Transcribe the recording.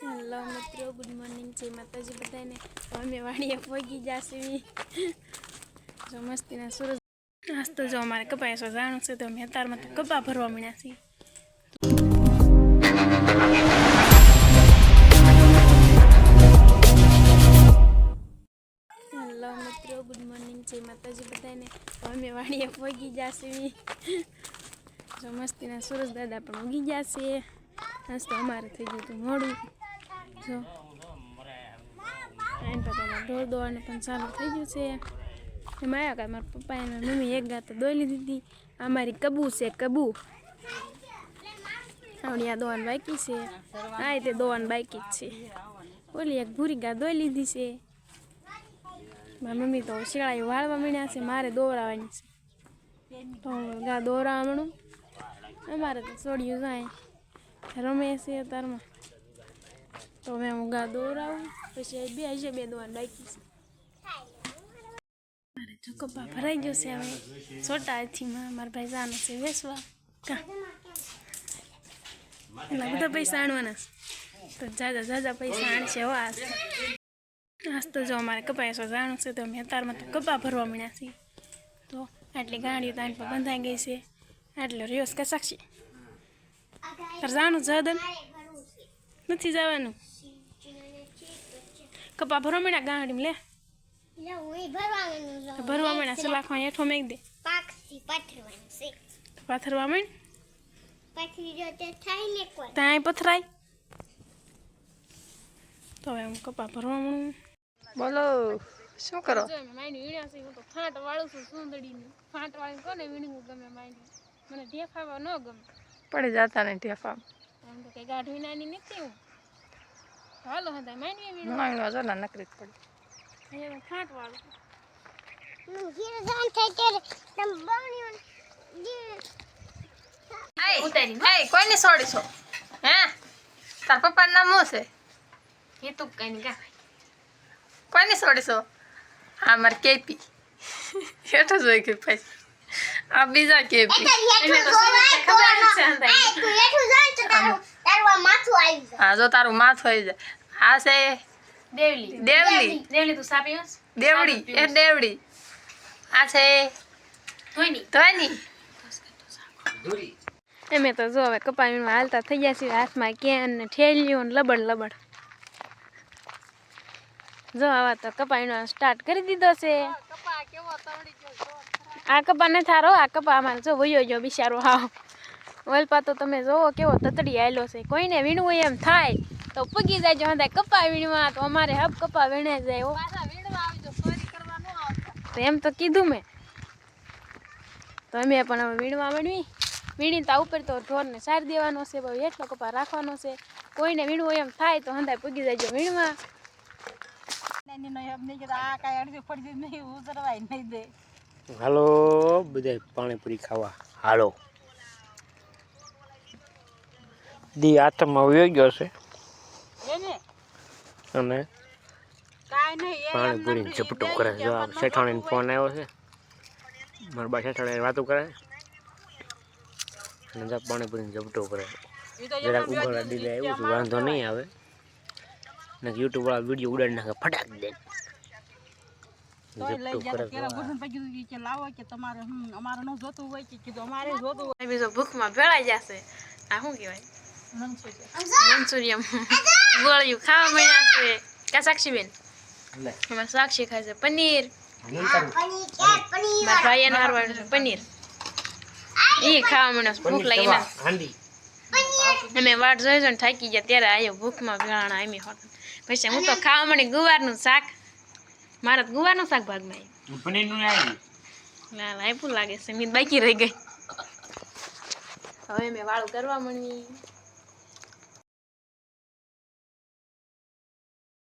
Hello મિત્રો good morning જય માતાજી બધાને. અમે વાડીએ પહોંચી જશે જો મસ્તીના સુરજ આજ તો જો અમારે કપાય છો જાણું છે, તો અમે અત્યારમાં તો કપા ભરવા મળ્યા છીએ. હેલો મિત્રો ગુડ મોર્નિંગ જય માતાજી બધાને. અમે વાડીએ પહોંચી જશે જો મસ્તીના સુરજ દાદા પણ ઉગી જશે આજ તો અમારે થઈ ગયું હતું મોડું. જો આઈને પપ્પાના ઢોર દોડવાનું પણ ચાલુ થઈ ગયું છે. એમાં આવ્યા કાંઈ મારા પપ્પા અને મમ્મી એક ગાત દોઈ લીધી હતી. આ મારી કબુ છે, કબુ. આવડી આ દોવાન બાકી છે. આ તે દોવાન બાકી જ છે. ઓલી એક ભૂરી ગા દોઈ લીધી છે. મારી મમ્મી તો શિયાળા વાળવા માંડ્યા છે, મારે દોરાવાની છે. તો ગા દોરાવવાનું અમારે તો છોડ્યું જાય. રમે છે અત્યારમાં. તો મેં ગા દોરાવું, પછી બે હશે બે દોવાનું બાકી છે મારે જો કપા ભરાઈ ગયો છે હવે. છોટા હાથીમાં, મારા ભાઈ જાનો છે વેસવા એટલા બધા પૈસા આણવાના તો જાજા જાજા પૈસા આણશે હો આજ. આજ તો જો અમારે કપાય છો જાણું છે, તો અમે અત્યારમાં તો કપા ભરવા મળ્યા છીએ. તો આટલી ગાડીઓ તો આની પર બંધાઈ ગઈ છે. આટલો રિયોસ કે સાક્ષી તાર જાણું જદન નથી જવાનું. કપા ભરવા મેણા ગાડીમાં લે? તો ભરવા મળ્યા સલાખમાં હેઠો મેક દે. પાથરવા કોઈ. ત્યાં પથરાય. તો હવે હું કપા ભરવા મળું બોલો શું કરો? જો વીણ્યા છે હું તો ફાંટ વાળું છું સુંદડીની ફાંટ વાળી કોને વીણવું ગમે માંડી મને ઢેફાવા ન ગમે. પડે જતા ને ઢેફા આમ તો કઈ ગાઢ વિનાની નથી હું. હાલો હતા માંડવી વીણવા માંગવા જો ના નકરી જ પડી. એ તો વાળો નું ઘીર જાન થાય ત્યારે તમ આય ઉતારી એ કોઈને છોડીશો હે? તાર પપ્પાનું નામ શું છે? એ તું કઈ કા કોઈને છોડીશો હા માર કેપી. હેઠો જોઈ કે પછી. આ બીજા કેપી. એને તો સુરત ખબર છે માથું આવી જાય. હા જો તારું માથું આવી જાય. આ છે દેવલી. દેવલી. દેવલી તું સાપી દેવડી એ દેવડી આ છે ધોની. ધોની. એમે તો જો હવે કપાવીમાં હાલતા થઈ ગયા છીએ હાથમાં કેન ને ઠેલીઓ ને લબડ લબડ. જો આવા તો કપાવીનો સ્ટાર્ટ કરી દીધો છે. આ કપા ને થારો આ કપા અમારે જો વયો ગયો બિચારો હાવ. વલપા તો તમે જોવો કેવો તતડી આવેલો છે. કોઈને વીણવું એમ થાય તો પગી જાય હંધાય કપા વીણવા તો અમારે હબ કપા વીણે જાય તો એમ તો કીધું મેં. તો અમે પણ હવે વીણવા વીણવી. વીણી તા ઉપર તો ઢોરને સાર દેવાનો છે ભાઈ એટલો કપા રાખવાનો છે. કોઈને વીણવું એમ થાય તો હંધાય પગી જાય વીણવા. હાલો બધા પાણીપુરી ખાવા. હાલો. દી હાથમાં વયો ગયો છે. અને પાણીપુરી ઝપટું કરે જો આ શેઠાણીનો ફોન આવ્યો છે. મારા બા શેઠાણી વાતો કરે. અને જા પાણીપુરી ઝપટું કરે. જરાક ઉઘાડા દીધે એવું છે વાંધો નહીં આવે. ને યુટ્યુબ વાળા વીડિયો ઉડાડી નાખે ફટાક દે. ભૂખમાં ભેળાઈ જશે. આ શું કહેવાય? મંચુરિયમ. ગોળિયું. ખાવા મળ્યા છે. કા સાક્ષીબેન? અમારે સાક્ષી ખાય છે પનીર પનીર કે પનીર. મારા ભાઈ એને હારવાનું છે. પનીર. એ ખાવા મળ્યો ભૂખ લાગી ના. હાંડી. અમે વાટ જોઈ જોઈને થાકી ગયા. ત્યારે આવ્યો ભૂખમાં ભેળાણા એમી હોત. પછી હું તો ખાવા મળી ગુવારનું શાક. મારા તો ગુવારનું શાક ભાગમાં આવ્યું પનીરનું આવ્યું ના લાઈપું લાગે છે. મીત બાકી રહી ગઈ. હવે મેં વાળું કરવા મળી